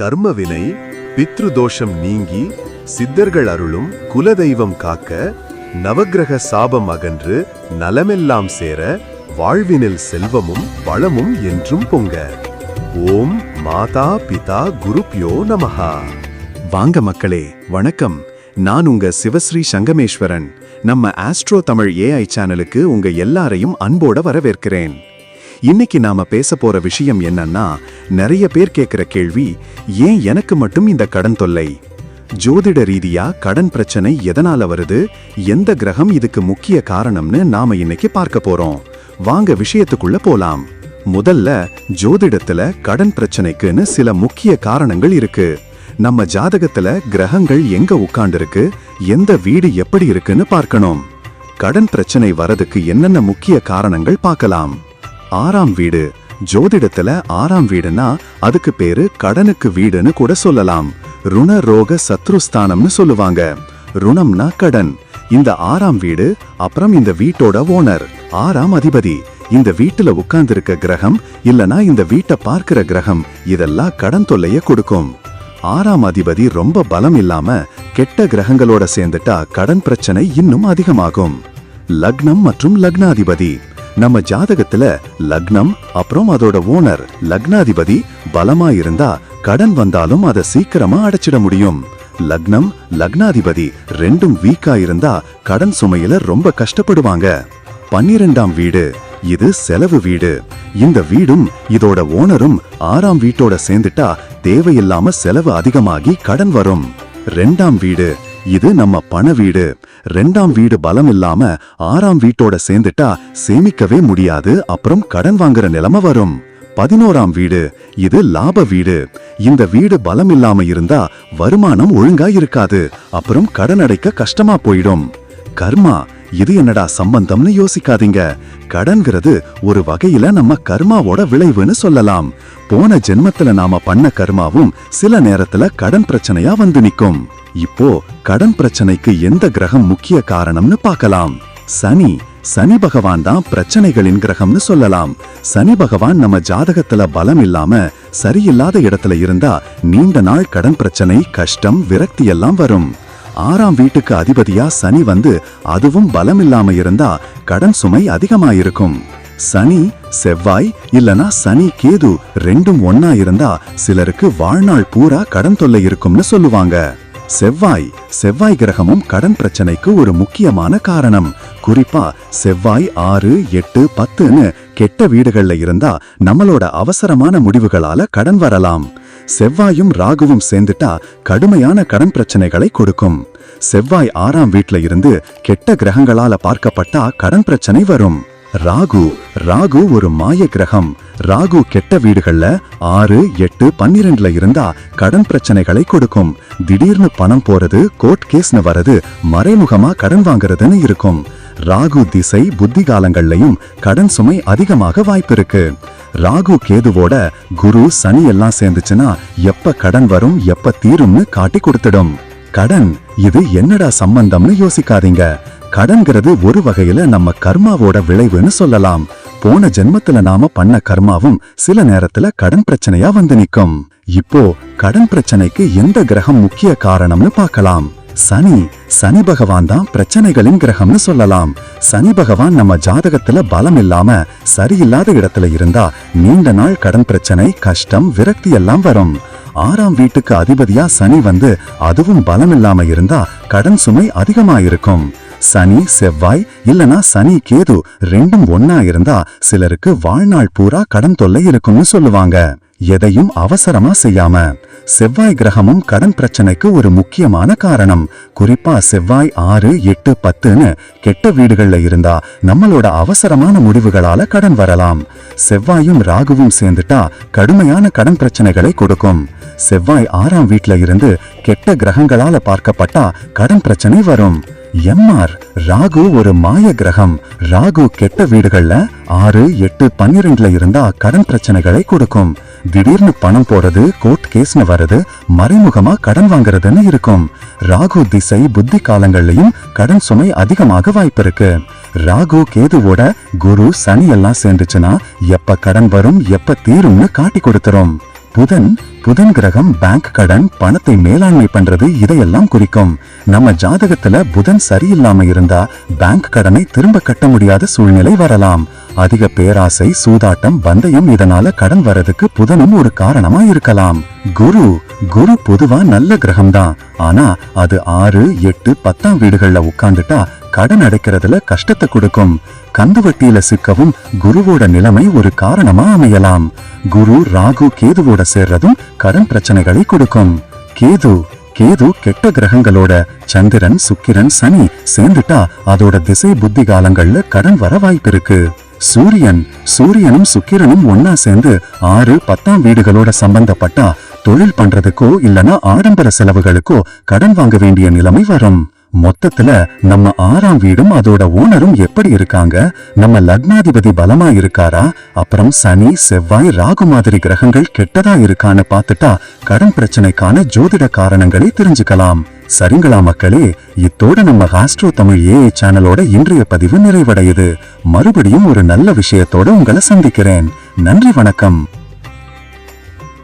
கர்மவினை பித்ருதோஷம் நீங்கி சித்தர்கள் அருளும் குலதெய்வம் காக்க நவக்கிரக சாபம் அகன்று நலமெல்லாம் சேர வாழ்வினில் செல்வமும் வளமும் என்றும் பொங்க. ஓம் மாதா பிதா குருப்யோ நமஹா. வாங்க மக்களே வணக்கம். நான் உங்க சிவஸ்ரீ சங்கமேஸ்வரன். நம்ம ஆஸ்ட்ரோ தமிழ் ஏஐ சேனலுக்கு உங்க எல்லாரையும் அன்போட வரவேற்கிறேன். இன்னைக்கு நாம பேச போற விஷயம் என்னன்னா நிறைய பேர் கேட்கிற கேள்வி ஏன் எனக்கு மட்டும் இந்த கடன் தொல்லை? ஜோதிட ரீதியா கடன் பிரச்சனை எதனால வருது? எந்த கிரகம் இதுக்கு முக்கிய காரணம்னு நாம இன்னைக்கு பார்க்க போறோம். வாங்க விஷயத்துக்குள்ள போலாம். முதல்ல ஜோதிடத்துல கடன் பிரச்சனைக்குன்னு சில முக்கிய காரணங்கள் இருக்கு. நம்ம ஜாதகத்துல கிரகங்கள் எங்க உட்கார்ந்திருக்கு? எந்த வீடு எப்படி இருக்குன்னு பார்க்கணும். கடன் பிரச்சனை வரதுக்கு என்னென்ன முக்கிய காரணங்கள் பார்க்கலாம். ஆறாம் வீடு. ஜோதிடத்துல ஆறாம் வீடுனா அதுக்கு பேரு கடனுக்கு வீடுன்னு கூட சொல்லலாம். ருண ரோக சத்ருஸ்தானம்னு சொல்லுவாங்க. ருணம்னா கடன். இந்த ஆறாம் வீடு அப்புறம் இந்த வீட்டோட ஓனர் ஆறாம் அதிபதி. இந்த வீட்டுல உட்கார்ந்திருக்க கிரகம் இல்லனா இந்த வீட்டை பார்க்கிற கிரகம் இதெல்லாம் கடன் தொல்லைய கொடுக்கும். ஆறாம் அதிபதி ரொம்ப பலம் இல்லாம கெட்ட கிரகங்களோட சேர்ந்துட்டா கடன் பிரச்சனை இன்னும் அதிகமாகும். லக்னம் மற்றும் லக்னாதிபதி. நம்ம ஜாதகத்துல லக்னம் அப்புறம் அதோட ஓனர் லக்னாதிபதி பலமா இருந்தா கடன் வந்தாலும் அதை சீக்கிரமா அடைச்சிட முடியும். லக்னம் லக்னாதிபதி ரெண்டும் வீக்கா இருந்தா கடன் சுமையில ரொம்ப கஷ்டப்படுவாங்க. பன்னிரெண்டாம் வீடு இது செலவு வீடு. இந்த வீடும் இதோட ஓனரும் ஆறாம் வீட்டோட சேர்ந்துட்டா தேவையில்லாம செலவு அதிகமாகி கடன் வரும். ரெண்டாம் வீடு இது நம்ம பண வீடு. ரெண்டாம் வீடு பலம் இல்லாம ஆறாம் வீட்டோட சேர்ந்துட்டா சேமிக்கவே முடியாது. அப்புறம் கடன் வாங்குற நிலைமை வரும். பதினோராம் வீடு. இது லாப வீடு. இந்த வீடு பலம் இல்லாம இருந்தா வருமானம் ஒழுங்கா இருக்காது. அப்புறம் கடன் அடைக்க கஷ்டமா போயிடும். கர்மா. இது என்னடா சம்பந்தம்னு யோசிக்காதீங்க. கடன்கிறது ஒரு வகையில நம்ம கர்மாவோட விளைவுன்னு சொல்லலாம். போன ஜென்மத்துல நாம பண்ண கர்மாவும் சில நேரத்துல கடன் பிரச்சனையா வந்து நிக்கும். இப்போ கடன் பிரச்சனைக்கு எந்த கிரகம் முக்கிய காரணம்னு பார்க்கலாம். சனி சனி பகவான் தான் பிரச்சனைகளின் கிரகம்னு சொல்லலாம். சனி பகவான் நம்ம ஜாதகத்துல பலம் இல்லாம சரியில்லாத இடத்துல இருந்தா நீண்ட நாள் கடன் பிரச்சனை கஷ்டம் விரக்தி எல்லாம் வரும். ஆறாம் வீட்டுக்கு அதிபதியா சனி வந்து அதுவும் பலம் இல்லாம இருந்தா கடன் சுமை அதிகமாயிருக்கும். சனி செவ்வாய் இல்லனா சனி கேது ரெண்டும் ஒன்னா இருந்தா சிலருக்கு வாழ்நாள் பூரா கடன் தொல்லை இருக்கும்னு சொல்லுவாங்க. செவ்வாய் செவ்வாய் கிரகமும் கடன் பிரச்சனைக்கு ஒரு முக்கியமான காரணம். குறிப்பா செவ்வாய் ஆறு எட்டு பத்துன்னு கெட்ட வீடுகள்ல இருந்தா நம்மளோட அவசரமான முடிவுகளால கடன் வரலாம். செவ்வாயும் ராகுவும் சேர்ந்துட்டா கடுமையான கடன் பிரச்சனைகளை கொடுக்கும். செவ்வாய் ஆறாம் வீட்ல இருந்து கெட்ட கிரகங்களால பார்க்கப்பட்டா கடன் பிரச்சனை வரும். ராகு ராகு ஒரு மாய கிரகம் ராகு கெட்ட வீடுகள்ல ஆறு எட்டு பன்னிரெண்டுல இருந்தா கடன் பிரச்சனைகளை கொடுக்கும். திடீர்னு பணம் போறது கோர்ட் கேஸ்னு வரது மறைமுகமா கடன் வாங்குறதுன்னு இருக்கும். ராகு திசை புத்தி காலங்கள்லயும் கடன் சுமை அதிகமாக வாய்ப்பு இருக்கு. ராகு கேதுவோட குரு சனி எல்லாம் சேர்ந்துச்சுன்னா எப்ப கடன் வரும் எப்ப தீரும்னு காட்டி கொடுத்துடும். கடன் இது என்னடா சம்பந்தம்னு யோசிக்காதீங்க. கடன்கிறது ஒரு வகையில நம்ம கர்மாவோட விளைவுன்னு சொல்லலாம். போன ஜென்மத்துல நாம பண்ண கர்மாவும் சில நேரத்துல கடன் பிரச்சனையா வந்து நிக்கும் இப்போ கடன் பிரச்சனைக்கு எந்த கிரகம் முக்கிய காரணம்னு பார்க்கலாம். சனி சனி பகவான் தான் பிரச்சனைகளின் கிரகம்னு சொல்லலாம். சனி பகவான் நம்ம ஜாதகத்துல பலம் இல்லாம சரியில்லாத இடத்துல இருந்தா நீண்ட நாள் கடன் பிரச்சனை கஷ்டம் விரக்தி எல்லாம் வரும். ஆறாம் வீட்டுக்கு அதிபதியா சனி வந்து அதுவும் பலம் இல்லாம இருந்தா கடன் சுமை அதிகமாயிருக்கும். சனி செவ்வாய் இல்லனா சனி கேது ரெண்டும் ஒன்னா இருந்தா சிலருக்கு வாழ்நாள் பூரா கடன் தொல்லை இருக்கும்னு சொல்லுவாங்க. எதையும் அவசரமா செய்யாம. செவ்வாய் கிரகமும் கடன் பிரச்சனைக்கு ஒரு முக்கியமான காரணம். குறிப்பா செவ்வாய் ஆறு எட்டு பத்துன்னு கெட்ட வீடுகள்ல இருந்தா நம்மளோட அவசரமான முடிவுகளால கடன் வரலாம். செவ்வாயும் ராகுவும் சேர்ந்துட்டா கடுமையான கடன் பிரச்சனைகளை கொடுக்கும். செவ்வாய் ஆறாம் வீட்ல இருந்து கெட்ட கிரகங்களால பார்க்கப்பட்டா கடன் பிரச்சனை வரும். எம்ஆர் ராகு ஒரு மாய கிரகம். ராகு கெட்ட வீடுகள்ல ஆறு எட்டு பன்னிரெண்டுல இருந்தா கடன் பிரச்சனைகளை கொடுக்கும். திடீர்னு பணம் போறது கோர்ட் கேஸ்னு வர்றது மறைமுகமா கடன் வாங்குறதுன்னு இருக்கும். ராகு திசை புத்தி காலங்கள்லயும் கடன் சுமை அதிகமாக வாய்ப்பிருக்கு ராகு கேதுவோட குரு சனி எல்லாம் சேர்ந்துச்சுன்னா எப்ப கடன் வரும் எப்ப தீரும்னு காட்டி கொடுத்துரும். புதன் புதன் கிரகம் பேங்க் கடன் பணத்தை மேலாண்மை பண்றது இதையெல்லாம் குறிக்கும். நம்ம ஜாதகத்துல புதன் சரியில்லாம இருந்தா பேங்க் கடனை திரும்ப கட்ட முடியாத சூழ்நிலை வரலாம். அதிக பேராசை சூதாட்டம் பந்தயம் இதனால கடன் வரதுக்கு புதனும் ஒரு காரணமா இருக்கலாம். குரு குரு பொதுவா நல்ல கிரகம்தான். ஆனா அது ஆறு எட்டு பத்தாம் வீடுகள்ல உட்கார்ந்துட்டா கடன் அடைக்கிறதுல கஷ்டத்தை கொடுக்கும். கந்து வட்டியில சிக்கவும் குருவோட நிலைமை ஒரு காரணமா அமையலாம். குரு ராகு கேதுவோட சேர்றதும் கடன் பிரச்சனைகளை கொடுக்கும். கேது கேது கெட்ட கிரகங்களோட சந்திரன் சுக்கிரன் சனி சேர்ந்துட்டா அதோட திசை புத்தி காலங்கள்ல கடன் வர வாய்ப்பிருக்கு சூரியன் சூரியனும் சுக்கிரனும் ஒன்னா சேர்ந்து ஆறு பத்தாம் வீடுகளோட சம்பந்தப்பட்டா தொழில் பண்றதுக்கோ இல்லனா ஆடம்பர செலவுகளுக்கோ கடன் வாங்க வேண்டிய நிலைமை வரும். மொத்தத்துல நம்ம ஆறாம் வீடும் அதோட ஓனரும் எப்படி இருக்காங்க? நம்ம லக்னாதிபதி பலமா இருக்காரா? அப்புறம் சனி செவ்வாய் ராகு மாதிரி கிரகங்கள் கெட்டதா இருக்கான்னு பார்த்துட்டா கடன் பிரச்சனைக்கான ஜோதிட காரணங்களை தெரிஞ்சுக்கலாம். சரிங்களா மக்களே? இத்தோட நம்ம ஹாஸ்ட்ரோ தமிழ் ஏஐ சேனலோட இன்றைய பதிவு நிறைவடையுது. மறுபடியும் ஒரு நல்ல விஷயத்தோட உங்களை சந்திக்கிறேன். நன்றி வணக்கம்.